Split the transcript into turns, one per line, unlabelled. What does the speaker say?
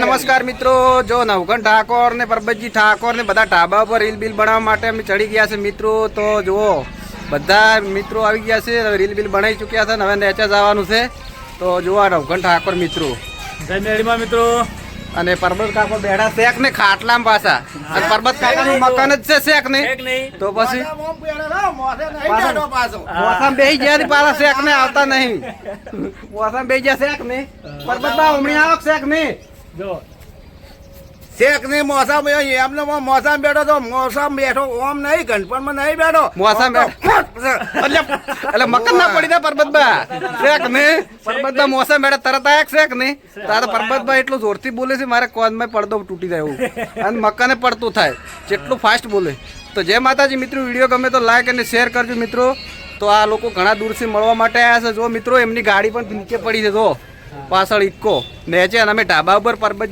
નમસ્કાર મિત્રો જો નવઘણ ઠાકોર ને પરબતજી ઠાકોર ને બધા ઢાબા પર રીલ બિલ બનાવવા માટે અમે ચડી ગયા છે મિત્રો તો જુઓ બધા મિત્રો આવી ગયા છે હવે રીલ બિલ બનાવી ચૂક્યા છે ને હવે નેચા જવાનું છે. તો જુઓ આ ઠાકોર મિત્રો.
મિત્રો.
અને પરબત ઠાકોર બેઠા શેક ને ખાટલામાં પાછા. અને પરબત કાકાનું મકાન જ છે શેક ને. તો પછી? મોસમ બે ગયા પાછા શેક ને આવતા નહીં. મોસમ બે ગયા શેક ને. પરબત બા હમણી આવો શેક ને?
જો.
શેખની મોસમ એમને મોસમ બેઠો તો મોસમ બેઠો ઓમ નહીં ગણપણમાં નહીં બેઠો.
મોસમ એટલે એટલે મકર ના પડી જાય પરબતબા શેક ને પરબતબા મોસમ બેઠા તરત આયા શેખ ને? તારે પરબતબા એટલું જોરથી બોલે છે મારે કોનમાં પડદો તૂટી જાય એવું. અને મકાને પડતું થાય. જેટલું ફાસ્ટ બોલે. તો જય માતાજી મિત્રો વીડિયો ગમે તો લાઈક અને શેર કરજો મિત્રો. તો આ લોકો ઘણા દૂરથી મળવા માટે આવ્યા છે. જો મિત્રો એમની ગાડી પણ નીચે પડી છે જો. પાછળ ઇક્કો. નેચે અને અમે ઢાબા ઉપર પરબતજી